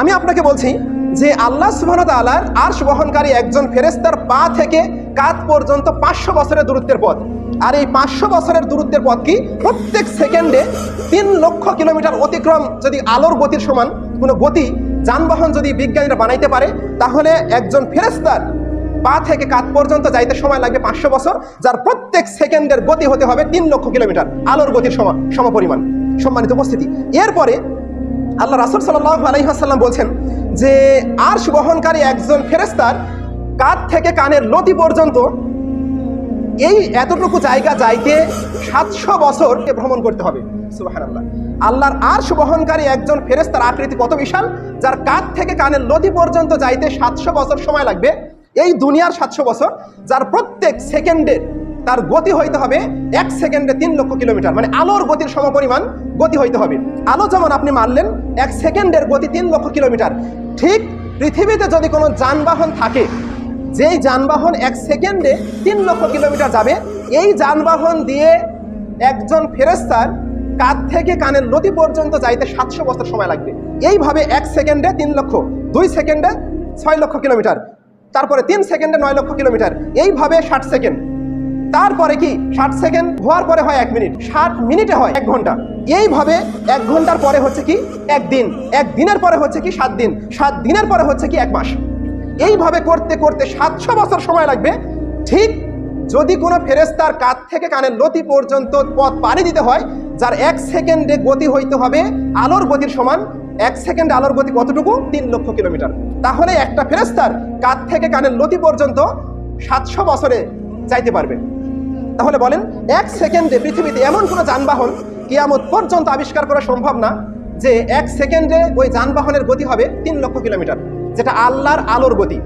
আমি আপনাকে বলছি যে আল্লাহ সুবহান তাআলার আরশ বহনকারী একজন ফেরেস্তার পা থেকে কাত পর্যন্ত পাঁচশো বছরের দূরত্বের পথ। আর এই পাঁচশো বছরের দূরত্বের পথ কি? প্রত্যেক সেকেন্ডে তিন লক্ষ কিলোমিটার অতিক্রম যদি আলোর গতির সমান কোনো গতি, যানবাহন যদি বিজ্ঞানীরা বানাইতে পারে, তাহলে একজন ফেরেস্তার পা থেকে কাত পর্যন্ত যাইতে সময় লাগবে পাঁচশো বছর, যার প্রত্যেক সেকেন্ডের গতি হতে হবে তিন লক্ষ কিলোমিটার আলোর গতির সমান সমপরিমাণ। সম্মানিত উপস্থিতি। এরপরে আল্লাহ রাসুল সাল্লাহ আলাইহাসাল্লাম বলছেন যে, আর বহনকারী একজন ফেরেস্তার কাত থেকে কানের লতি পর্যন্ত এই এতটুকু জায়গা যাইতে সাতশো বছর ভ্রমণ করতে হবে। সুবহানাল্লাহ। আল্লাহর আরশ বহনকারী একজন ফেরেস্তার আকৃতি কত বিশাল, যার কাত থেকে কানের লতি পর্যন্ত যাইতে সাতশো বছর সময় লাগবে। এই দুনিয়ার সাতশো বছর, যার প্রত্যেক সেকেন্ডের তার গতি হইতে হবে এক সেকেন্ডে তিন লক্ষ কিলোমিটার। মানে আলোর গতির সমপরিমাণ গতি হইতে হবে। আলো যেমন আপনি মানলেন এক সেকেন্ডের গতি তিন লক্ষ কিলোমিটার। ঠিক পৃথিবীতে যদি কোনো যানবাহন থাকে, যেই যানবাহন এক সেকেন্ডে তিন লক্ষ কিলোমিটার যাবে, এই যানবাহন দিয়ে একজন ফেরেস্তার কাঁধ থেকে কানের নদী পর্যন্ত যাইতে সাতশো বছর সময় লাগবে। এইভাবে এক সেকেন্ডে তিন লক্ষ, দুই সেকেন্ডে ছয় লক্ষ কিলোমিটার। তারপরে তিন সেকেন্ডে নয় লক্ষ কিলোমিটার। এইভাবে ষাট সেকেন্ড। তারপরে কি ষাট সেকেন্ড হওয়ার পরে হয় এক মিনিট, ষাট মিনিটে হয় এক ঘণ্টা। এইভাবে এক ঘণ্টার পরে হচ্ছে কি একদিন এক দিনের পরে হচ্ছে কি সাত দিন, সাত দিনের পরে হচ্ছে কি এক মাস। এইভাবে করতে করতে সাতশো বছর সময় লাগবে। ঠিক যদি কোনো ফেরেস্তার কাত থেকে কানের লতি পর্যন্ত পথ পাড়ি দিতে হয়, যার এক সেকেন্ডে গতি হইতে হবে আলোর গতির সমান, এক সেকেন্ডে আলোর গতি কতটুকু? তিন লক্ষ কিলোমিটার। তাহলে একটা ফেরেস্তার কাত থেকে কানের লতি পর্যন্ত সাতশো বছরে যাইতে পারবে। তাহলে বলেন, এক সেকেন্ডে পৃথিবীতে এমন কোনো যানবাহন কিয়ামত পর্যন্ত আবিষ্কার করা সম্ভব না যে এক সেকেন্ডে ওই যানবাহনের গতি হবে তিন লক্ষ কিলোমিটার, যেটা আল্লাহর আলোর গতি।